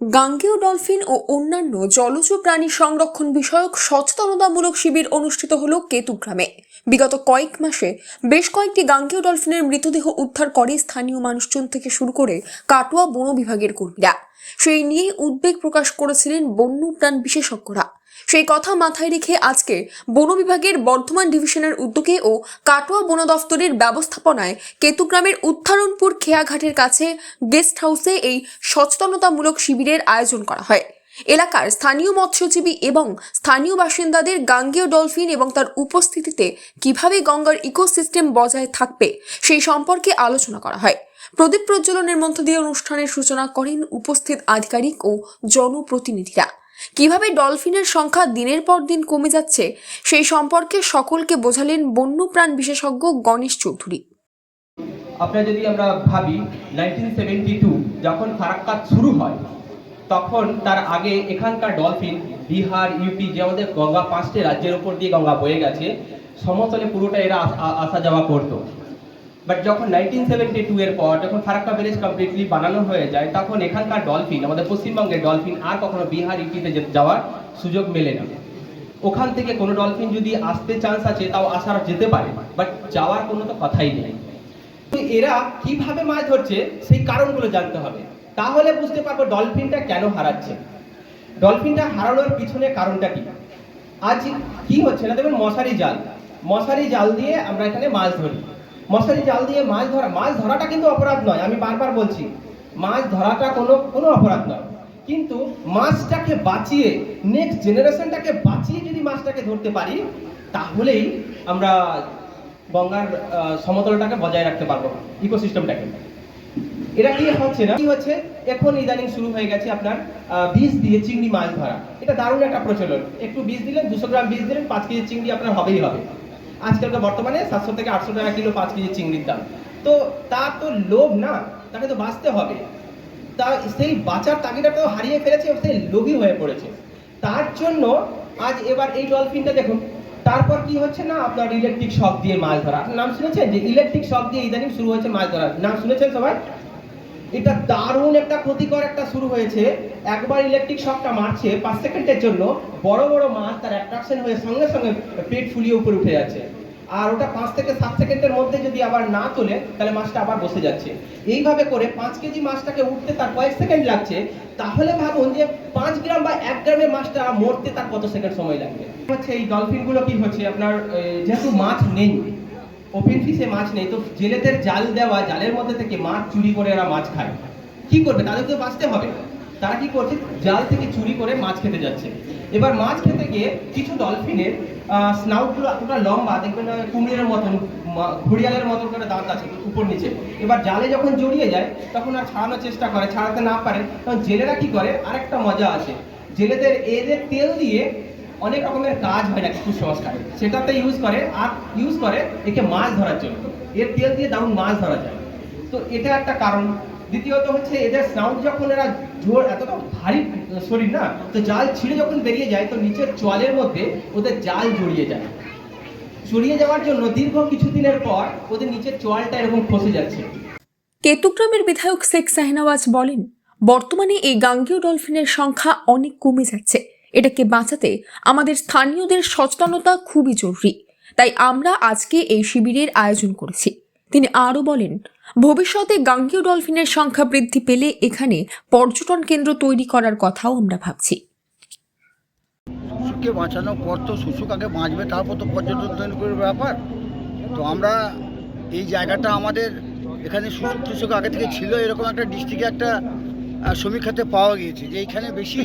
গাঙ্গেয় ডলফিন ও অন্যান্য জলজ প্রাণী সংরক্ষণ বিষয়ক সচেতনতামূলক শিবির অনুষ্ঠিত হল কেতুগ্রামে। বিগত কয়েক মাসে বেশ কয়েকটি গাঙ্গেয় ডলফিনের মৃতদেহ উদ্ধার করে স্থানীয় মানুষজন থেকে শুরু করে কাটোয়া বন বিভাগের কর্মীরা। সেই নিয়ে উদ্বেগ প্রকাশ করেছিলেন বন্যপ্রাণ বিশেষজ্ঞরা। সেই কথা মাথায় রেখে আজকে বন বিভাগের বর্ধমান ডিভিশনের উদ্যোগে ও কাটোয়া বন দফতরের ব্যবস্থাপনায় কেতুগ্রামের উত্থারণপুর খেয়াঘাটের কাছে গেস্ট হাউসে এই সচেতনতামূলক শিবিরের আয়োজন করা হয়। এলাকার স্থানীয় মৎস্যজীবী এবং স্থানীয় বাসিন্দাদের গাঙ্গেয় ডলফিন এবং তার উপস্থিতিতে কীভাবে গঙ্গার ইকোসিস্টেম বজায় থাকবে সেই সম্পর্কে আলোচনা করা হয়। প্রদীপ প্রজ্বলনের মধ্য দিয়ে অনুষ্ঠানের সূচনা করেন উপস্থিত আধিকারিক ও জনপ্রতিনিধিরা। কীভাবে ডলফিনের সংখ্যা দিনের পর দিন কমে যাচ্ছে, সেই সম্পর্কে সকলকে বোঝালেন বন্যপ্রাণ বিশেষজ্ঞ গণেশ চৌধুরী। আপনার যদি আমরা ভাবি নাইনটিন সেভেন্টি টু যখন ফারাক্কা শুরু হয়, তখন তার আগে এখানকার ডলফিন বিহার, ইউপি যে আমাদের গঙ্গা পাঁচটি রাজ্যের উপর দিয়ে গঙ্গা বয়ে গেছে, সমতলে পুরোটা এরা আসা যাওয়া করতো। বাট যখন নাইনটিন সেভেন্টি টু এর পর, যখন ফারাক্কা ব্যারেজ কমপ্লিটলি বানানো হয়ে যায়, তখন এখানকার ডলফিন আমাদের পশ্চিমবঙ্গের ডলফিন আর কখনো বিহার, ইউপিতে যাওয়ার সুযোগ মেলে না। ওখান থেকে কোনো ডলফিন যদি আসতে চান্স আছে, তাও আসার যেতে পারে। বাট যাওয়ার কোনো তো কথাই নেই। তো এরা কীভাবে মাছ ধরছে, সেই কারণগুলো জানতে হবে। তাহলে বুঝতে পারব ডলফিনটা কেন হারাচ্ছে। ডলফিনটা হারানোর পিছনে কারণটা কি? আজ কি হচ্ছে না? দেখবেন মশারি জাল। মশারি জাল দিয়ে আমরা এখানে মাছ ধরি। মশারি জাল দিয়ে মাছ ধরা, মাছ ধরাটা কিন্তু অপরাধ নয়, আমি বারবার বলছি। মাছ ধরাটা কোনো কোনো অপরাধ নয়। কিন্তু মাছটাকে বাঁচিয়ে নেক্সট জেনারেশনটাকে বাঁচিয়ে যদি মাছটাকে ধরতে পারি, তাহলেই আমরা গঙ্গার সমতলটাকে বজায় রাখতে পারব ইকোসিস্টেমটাকে এটা কি হচ্ছে না? কি হচ্ছে? এখন ইদানিং শুরু হয়ে গেছে আপনার বীজ দিয়ে চিংড়ি মাছ ধরা। এটা দারুণ একটা প্রচলন। একটু বীজ দিলেন, দুশো গ্রাম বীজ দিলেন, পাঁচ কেজি চিংড়ি আপনার হবেই হবে। আজকালকার বর্তমানে সাতশো থেকে আটশো টাকা কিলো পাঁচ কেজি চিংড়ির দাম। তো তার তো লোভ না, তাকে তো বাঁচতে হবে। তা সেই বাঁচার তাগিদা তো হারিয়ে ফেলেছে সেই লোভী হয়ে পড়েছে। তার জন্য আজ এবার এই ডলফিনটা দেখুন, তারপর কি হচ্ছে না, আপনার ইলেকট্রিক শক দিয়ে মাছ ধরা। আপনার নাম শুনেছেন যে ইলেকট্রিক শক দিয়ে ইদানিং শুরু হয়েছে মাছ ধরা। নাম শুনেছেন সবাই? এটা দারুণ একটা ক্ষতিকর একটা শুরু হয়েছে। একবার ইলেকট্রিক শকটা মারছে, পাঁচ সেকেন্ডের জন্য বড় বড় মাছ তার অ্যাট্রাকশন হয়ে সঙ্গে সঙ্গে পেট ফুলিয়ে উপরে উঠে যাচ্ছে। আর ওটা পাঁচ থেকে সাত সেকেন্ডের মধ্যে যদি আবার না তোলে, তাহলে মাছটা আবার বসে যাচ্ছে। এইভাবে করে পাঁচ কেজি মাছটাকে উঠতে তার কয়েক সেকেন্ড লাগছে। তাহলে ভাবুন যে পাঁচ গ্রাম বা এক গ্রামের মাছটা মরতে তার কত সেকেন্ড সময় লাগবে? হচ্ছে এই ডলফিনগুলো কি হচ্ছে? আপনার যেহেতু মাছ নেই, ওপেন ফিসে মাছ নেই, তো জেলেদের জাল দেওয়া, জালের মধ্যে থেকে মাছ চুরি করে এরা মাছ খায়। কি করবে? তাদের তো বাঁচতে হবে। তারা কি করছে? জাল থেকে চুরি করে মাছ খেতে যাচ্ছে। এবার মাছ খেতে গিয়ে কিছু ডলফিনের স্নাউটগুলো এতটা লম্বা, দেখবেন কুমিরের মতন ঘড়িয়ালের মতন করে দাঁত আছে উপর নিচে। এবার জালে যখন জড়িয়ে যায়, তখন আর ছাড়ানোর চেষ্টা করে, ছাড়াতে না পারে। তখন জেলেরা কি করে? আরেকটা মজা আছে জেলেদের এদের তেল দিয়ে অনেক রকমের কাজ হয় না কুসংস্কারে। সেটাতে ইউজ করে, আর ইউজ করে একে মাছ ধরার জন্য। এর তেল দিয়ে দারুণ মাছ ধরা যায়। তো এটা একটা কারণ। দ্বিতীয়ত হচ্ছে এদের সাউন্ড যখন এরা জোর, এতটা ভারী শরীর না, তো জাল ছিঁড়ে যখন বেরিয়ে যায়, তো নিচের চলের মধ্যে ওদের জাল জড়িয়ে যায়। জড়িয়ে যাওয়ার জন্য দীর্ঘ কিছুদিনের পর ওদের নিচের চোয়ালটা এরকম ফসে যাচ্ছে। কেতুগ্রামের বিধায়ক শেখ শাহনওয়াজ বলেন, বর্তমানে এই গাঙ্গেয় ডলফিনের সংখ্যা অনেক কমে যাচ্ছে। এটাকে বাঁচাতে আমাদের স্থানীয়দের সচেতনতা খুবই জরুরি। তাই আমরা আজকে এই শিবিরের আয়োজন করেছি। তিনি আরও বলেন, ভবিষ্যতে গাঙ্গেয় ডলফিনের সংখ্যা বৃদ্ধি পেলে এখানে পর্যটন কেন্দ্র তৈরি করার কথাও আমরা ভাবছি। শুশুককে বাঁচানোর পর তো শুশুক আগে বাঁচবে, তারপর তো পর্যটন তৈরি ব্যাপার। তো আমরা এই জায়গাটা আমাদের এখানে শুশুক টুসুক আগে থেকে ছিল, এরকম একটা ডিস্ট্রিক্টে একটা সমীক্ষাতে পাওয়া গিয়েছে, যে এইখানে বেশি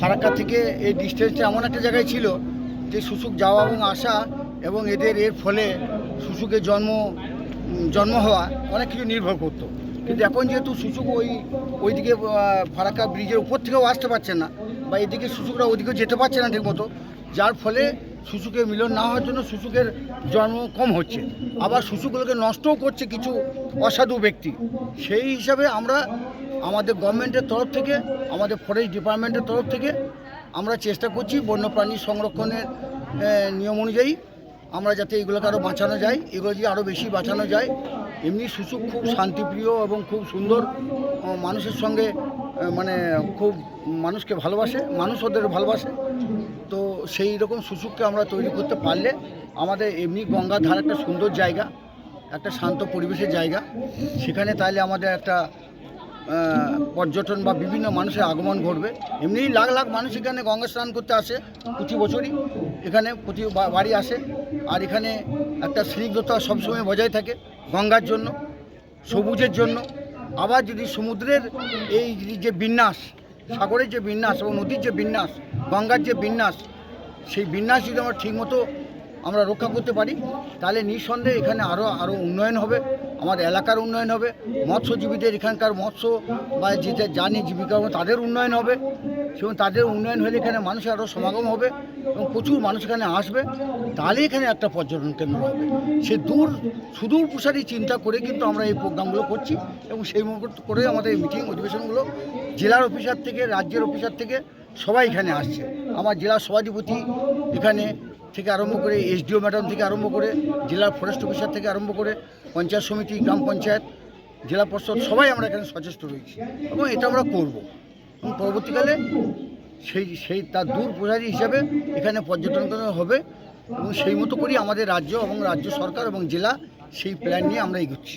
ফারাক্কা থেকে এই ডিস্টেন্সটা এমন একটা জায়গায় ছিল যে শুশুক যাওয়া এবং আসা এবং এদের এর ফলে শুশুকের জন্ম জন্ম হওয়া অনেক কিছু নির্ভর করতো। কিন্তু এখন যেহেতু শুশুক ওই ওইদিকে ফারাক্কা ব্রিজের উপর থেকেও আসতে পারছে না বা এদিকে শুশুকরা ওদিকেও যেতে পারছে না ঠিকমতো, যার ফলে শুশুকের মিলন না হওয়ার জন্য শুশুকের জন্ম কম হচ্ছে। আবার শুশুগুলোকে নষ্টও করছে কিছু অসাধু ব্যক্তি। সেই হিসাবে আমরা আমাদের গভর্নমেন্টের তরফ থেকে, আমাদের ফরেস্ট ডিপার্টমেন্টের তরফ থেকে আমরা চেষ্টা করছি বন্যপ্রাণী সংরক্ষণের নিয়ম অনুযায়ী আমরা যাতে এগুলোকে আরও বাঁচানো যায়, এগুলো যদি আরও বেশি বাঁচানো যায়, এমনি শুশুক খুব শান্তিপ্রিয় এবং খুব সুন্দর মানুষের সঙ্গে মানে খুব মানুষকে ভালোবাসে, মানুষ ওদের ভালোবাসে। তো সেই রকম সুযোগকে আমরা তৈরি করতে পারলে আমাদের এমনি গঙ্গার ধার একটা সুন্দর জায়গা, একটা শান্ত পরিবেশের জায়গা। সেখানে তাহলে আমাদের একটা পর্যটন বা বিভিন্ন মানুষের আগমন ঘটবে। এমনিই লাখ লাখ মানুষ এখানে গঙ্গা স্নান করতে আসে প্রতি বছরই। এখানে প্রতি বাড়ি আসে। আর এখানে একটা স্নিগ্ধতা সবসময় বজায় থাকে গঙ্গার জন্য, সবুজের জন্য। আবার যদি সমুদ্রের এই যে বিন্যাস, সাগরের যে বিন্যাস এবং নদীর যে বিন্যাস, গঙ্গার যে বিন্যাস, সেই বিন্যাস যদি আমরা ঠিকমতো আমরা রক্ষা করতে পারি, তাহলে নিঃসন্দেহে এখানে আরও আরও উন্নয়ন হবে, আমাদের এলাকার উন্নয়ন হবে, মৎস্যজীবীদের এখানকার মৎস্য বা যেটা জানি জীবিকা তাদের উন্নয়ন হবে, এবং তাদের উন্নয়ন হলে এখানে মানুষের আরও সমাগম হবে এবং প্রচুর মানুষ এখানে আসবে তাহলে এখানে একটা পর্যটন কেন্দ্র হবে। সে দূর, সুদূর প্রসারী চিন্তা করে কিন্তু আমরা এই প্রোগ্রামগুলো করছি এবং সেই মতো করে আমাদের মিটিং অধিবেশনগুলো জেলার অফিসার থেকে, রাজ্যের অফিসার থেকে সবাই এখানে আসছে। আমার জেলার সভাধিপতি এখানে থেকে আরম্ভ করে এসডিও ম্যাডাম থেকে আরম্ভ করে জেলার ফরেস্ট অফিসার থেকে আরম্ভ করে পঞ্চায়েত সমিতি, গ্রাম পঞ্চায়েত, জেলা পরিষদ, সবাই আমরা এখানে সচেষ্ট রয়েছি এবং এটা আমরা করব। এবং পরবর্তীকালে সেই সেই তার দূর প্রসারী হিসাবে এখানে পর্যটন কেন্দ্র হবে এবং সেই মতো করেই আমাদের রাজ্য এবং রাজ্য সরকার এবং জেলা সেই প্ল্যান নিয়ে আমরা এগোচ্ছি।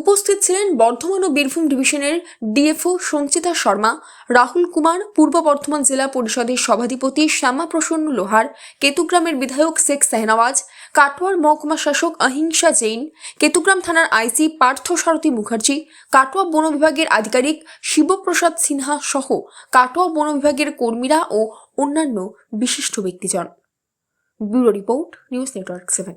উপস্থিত ছিলেন বর্ধমান ও বীরভূম ডিভিশনের ডিএফও সঞ্চিতা শর্মা, রাহুল কুমার, পূর্ব বর্ধমান জেলা পরিষদের সভাধিপতি শ্যামা প্রসন্ন লোহার, কেতুগ্রামের বিধায়ক শেখ সেহনওয়াজ কাটোয়ার মহকুমা শাসক অহিংসা জৈন, কেতুগ্রাম থানার আইসি পার্থ সারথী মুখার্জি, কাটোয়া বন বিভাগের আধিকারিক শিবপ্রসাদ সিনহা সহ কাটোয়া বন বিভাগের কর্মীরা ও অন্যান্য বিশিষ্ট ব্যক্তিজন। Bureau report, news network seven.